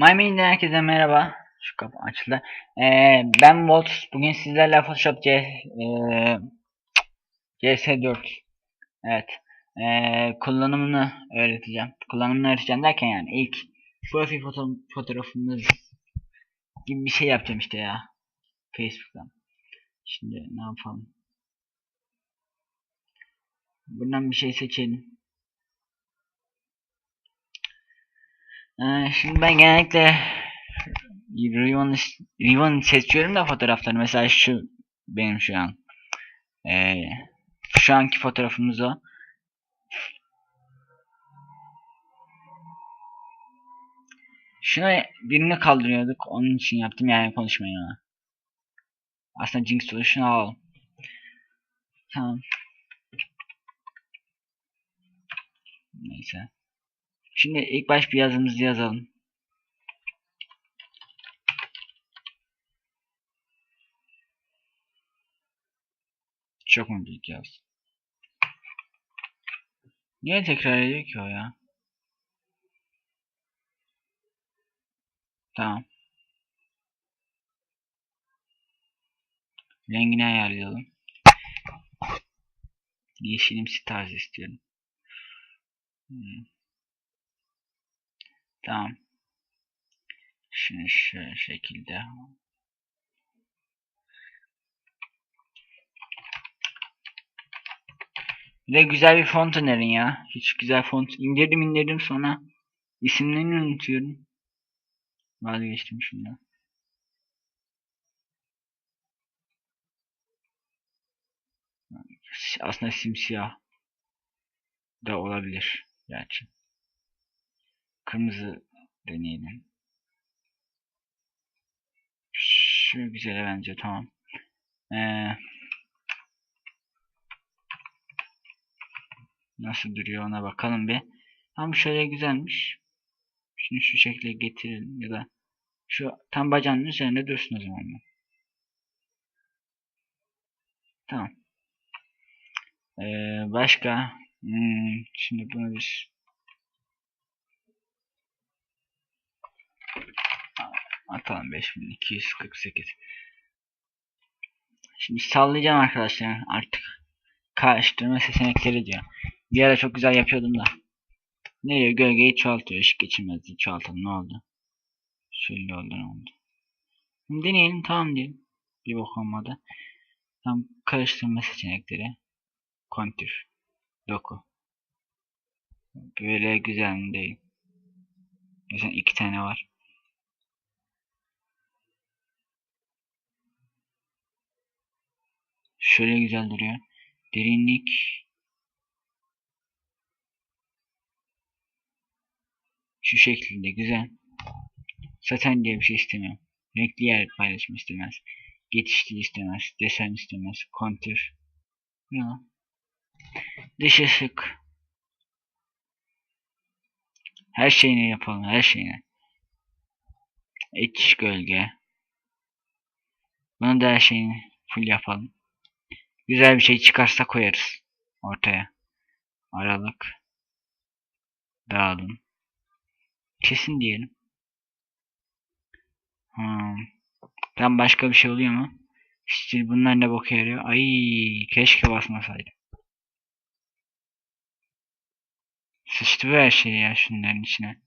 MyMain'den herkese merhaba. Şu kapı açıldı. Ee, ben Volt. Bugün sizlerle Photoshop C, e, CS4 evet e, kullanımını öğreteceğim. Kullanımını öğreteceğim derken yani ilk profil foto fotoğrafımız gibi bir şey yapacağım işte ya. Facebook'tan. Şimdi ne yapalım? Buradan bir şey seçelim. Ee, şimdi ben genellikle Riven, Riven seçiyorum da fotoğrafları. Mesela şu benim şu an. Ee, şu anki fotoğrafımız o. Şuna birini kaldırıyorduk. Onun için yaptım yani konuşmayın ona. Aslında Jinx Solution'u alalım. Tamam. Neyse. Şimdi ilk baş bir yazımızı yazalım. Çok mu büyük yaz? Niye tekrar ediyor ki o ya? Tamam. Rengini ayarlayalım. Yeşilimsi tarz istiyorum. Hmm. Tamam. Şunu şu şekilde. Bir güzel bir font önerin ya. Hiç güzel font. indirdim indirdim sonra isimlerini unutuyorum. Vazgeçtim şundan. Aslında simsiyah da olabilir. Gerçi. Kırmızı deneyelim. Şu güzele bence tamam. Ee, nasıl duruyor ona bakalım bir. Tam şöyle güzelmiş. Şunu şu şekilde getirelim ya da şu tam bacağının üzerinde dursun o zaman. Tamam. Ee, başka hmm, şimdi bunu biz atalım 5248 şimdi sallayacağım arkadaşlar artık. Karıştırma seçenekleri diyor. Bir ara çok güzel yapıyordum da. Ne diyor gölgeyi çoğaltıyor ışık geçirmezliği çoğaltalım. Ne oldu? Şöyle oldu ne oldu? Şimdi deneyelim tamam diyelim. Bir bok olmadı. Tam karıştırma seçenekleri. Kontür. Doku. Böyle güzel değil. Mesela iki tane var Şöyle güzel duruyor. Derinlik. Şu şekilde güzel. Saten diye bir şey istemiyorum. Renkli yer paylaşımı istemez. Geçişli istemez. Desen istemez. Kontür. Ya. Dış ışık. Her şeyini yapalım. Her şeyini. İç gölge. Bunu da her şeyini full yapalım. Güzel bir şey çıkarsa koyarız ortaya. Aralık. Dağılım. Kesin diyelim. Hmm. Tam başka bir şey oluyor mu? Stil bunlar ne boka yarıyor? Ay keşke basmasaydım. Sıçtı bu her şey ya şunların içine.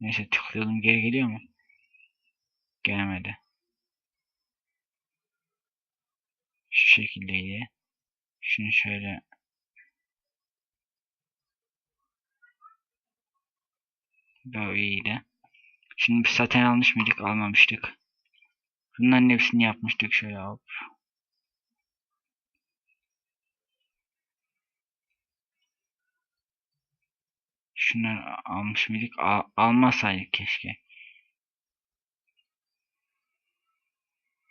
Neyse tıklayalım geri geliyor mu? Gelmedi. Şu şekildeydi. Şunu şöyle Bu iyiydi. Şimdi bir saten almış mıydık? Almamıştık. Bunların hepsini yapmıştık şöyle hop. Şunları almış mıydık? Al almasaydık keşke.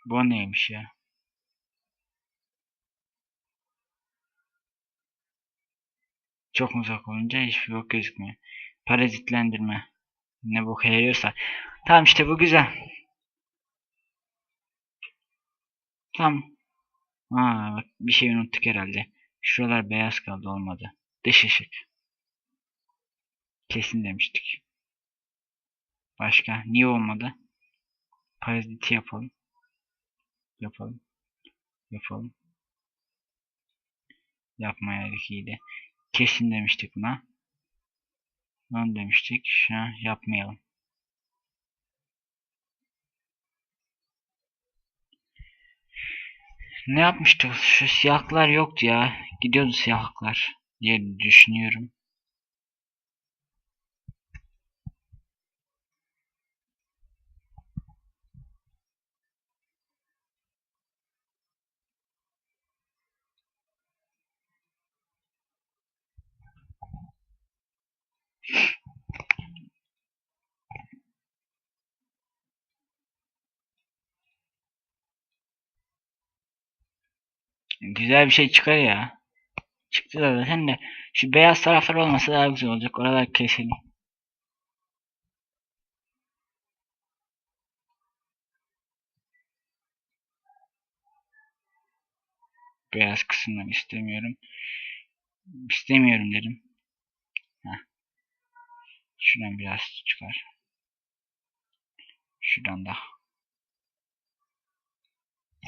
Bu neymiş ya? Çok uzak olunca hiçbir bok gözükmüyor. Parazitlendirme. Ne bok yarıyorsa. Tamam işte bu güzel. Tamam. Aa, bak bir şey unuttuk herhalde. Şuralar beyaz kaldı olmadı. Dış ışık. Kesin demiştik. Başka. Niye olmadı? Paraziti yapalım. Yapalım. Yapalım. Yapmayaydık iyiydi. Kesin demiştik buna. Lan demiştik. An yapmayalım. Ne yapmıştık? Şu siyahlar yoktu ya. Gidiyordu siyahlar diye düşünüyorum. Güzel bir şey çıkar ya. Çıktı da zaten de. Şu beyaz taraflar olmasa daha güzel olacak. Oralar keselim. Beyaz kısımları istemiyorum. İstemiyorum dedim. Heh. Şuradan biraz çıkar. Şuradan da.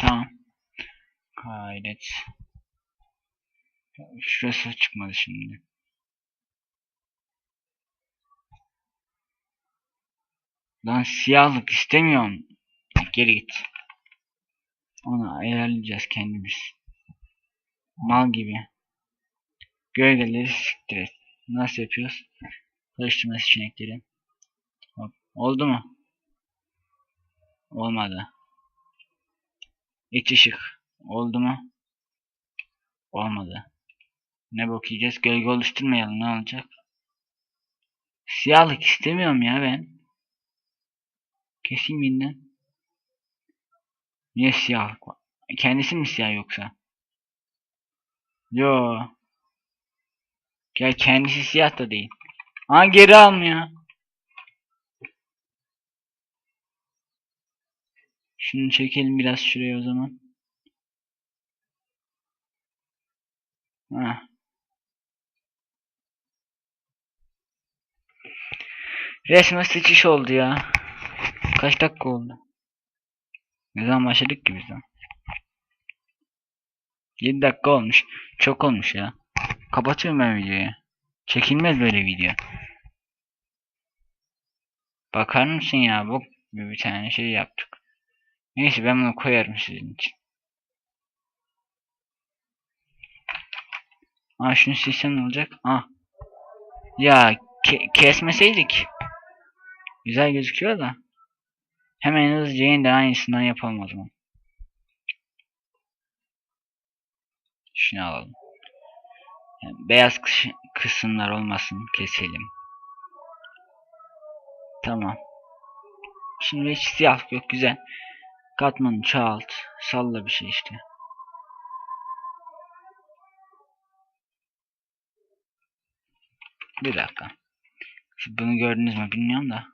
Tamam. Kaydet. Şurası çıkmadı şimdi. Lan siyahlık istemiyorum. Geri git. Onu ayarlayacağız kendimiz. Mal gibi. Gölgeleri siktir et. Nasıl yapıyoruz? Karıştırma seçenekleri. Hop. Oldu mu? Olmadı. İç ışık. Oldu mu? Olmadı. Ne bakacağız? Gölge oluşturmayalım. Ne olacak? Siyahlık istemiyorum ya ben. Keseyim yeniden. Niye siyahlık var? Kendisi mi siyah yoksa? Yo. Gel kendisi siyah da değil. Ha geri almıyor. Şunu çekelim biraz şuraya o zaman. Ha. Resme sıçış oldu ya. Kaç dakika oldu? Ne zaman başladık ki biz de? 7 dakika olmuş. Çok olmuş ya. Kapatıyorum ben videoyu. Çekilmez böyle video. Bakar mısın ya? Bu bir tane şey yaptık. Neyse ben bunu koyarım sizin için. Aa şunu silsem olacak? Ah. Ya ke kesmeseydik. Güzel gözüküyor da. Hemen hızlıca yeniden aynısından yapalım o zaman. Şunu alalım. Yani beyaz kıs kısımlar olmasın keselim. Tamam. Şimdi siyah yok güzel. Katmanı çoğalt. Salla bir şey işte. Bir dakika. Siz bunu gördünüz mü bilmiyorum da.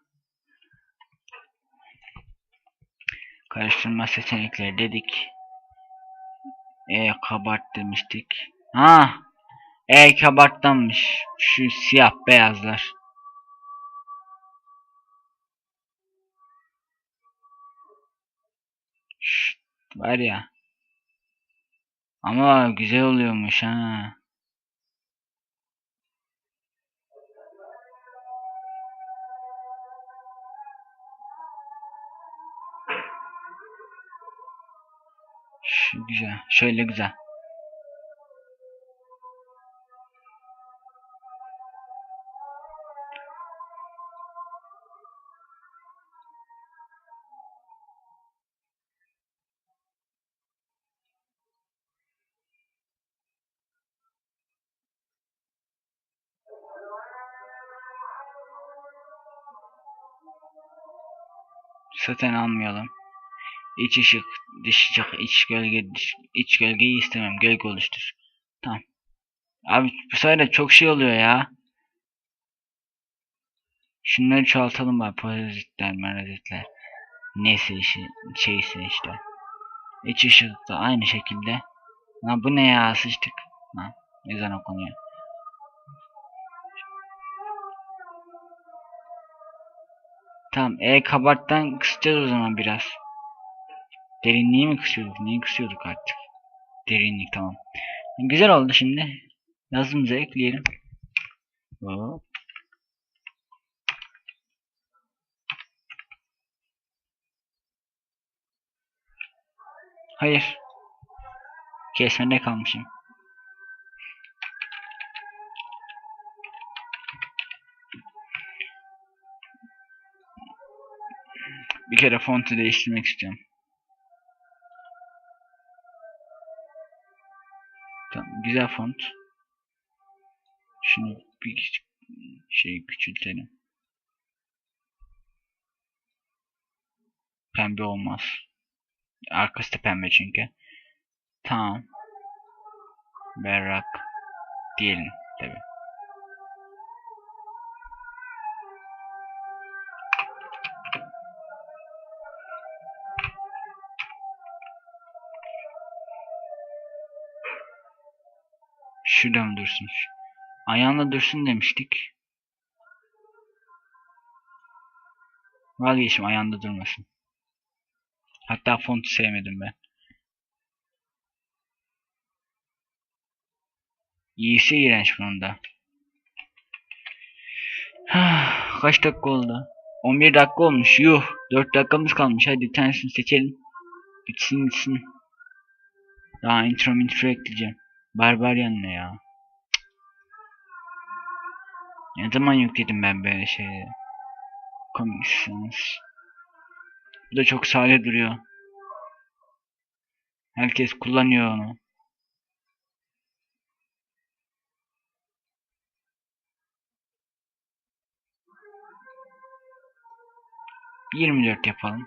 Karıştırma seçenekleri dedik. E kabart demiştik. Ha, E kabarttanmış. Şu siyah beyazlar. Şşt, var ya. Ama güzel oluyormuş ha. Şu güzel. Şöyle güzel. Zaten almayalım. İç ışık, dış ışık, iç gölge, iç gölgeyi istemem. Gölge oluştur. Tamam. Abi bu sefer de çok şey oluyor ya. Şunları çoğaltalım bari. Parazitler, marazitler. Neyse işi, şeyse işte. İç ışık da aynı şekilde. Ha bu ne ya sıçtık. Ha, ezan okunuyor. Tamam. E kabarttan kısacağız o zaman biraz. Derinliği mi kısıyorduk? Neyi kısıyorduk artık? Derinlik tamam. Güzel oldu şimdi. Yazımıza ekleyelim. Hop. Hayır. Kesmede kalmışım. Bir kere fontu değiştirmek istiyorum. Tamam, güzel font. Şunu bir şey küçültelim. Pembe olmaz. Arkası da pembe çünkü. Tamam. Berrak diyelim tabi. Şurada mı dursun? Ayağında dursun demiştik. Vazgeçtim ayağında durmasın. Hatta fontu sevmedim ben. İyisi iğrenç bunun da. Kaç dakika oldu? 11 dakika olmuş. Yuh. 4 dakikamız kalmış. Hadi bir tanesini seçelim. Bitsin bitsin. Daha intro intro ekleyeceğim. Barbarian ne ya? Ne zaman yükledim ben böyle şeyleri? Commissions. Bu da çok sade duruyor. Herkes kullanıyor onu. Yirmi dört yapalım.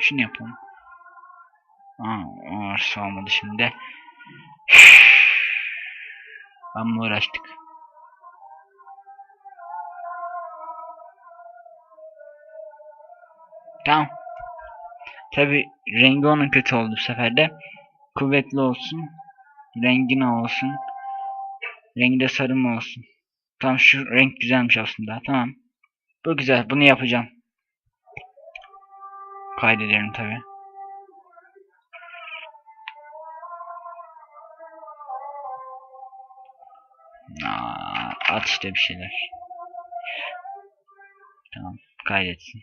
Şunu yapalım. Aa, orası olmadı şimdi. Amma uğraştık. Tamam. Tabi rengi onun kötü oldu bu sefer de. Kuvvetli olsun. Rengi ne olsun. Rengi de sarı mı olsun. Tamam şu renk güzelmiş aslında. Tamam. Bu güzel. Bunu yapacağım. Kaydedelim tabi. At işte bir şeyler. Tamam. Kaydetsin.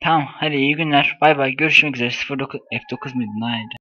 Tamam hadi iyi günler. Bay bay. Görüşmek üzere. 09 F9 muydu? Neydi?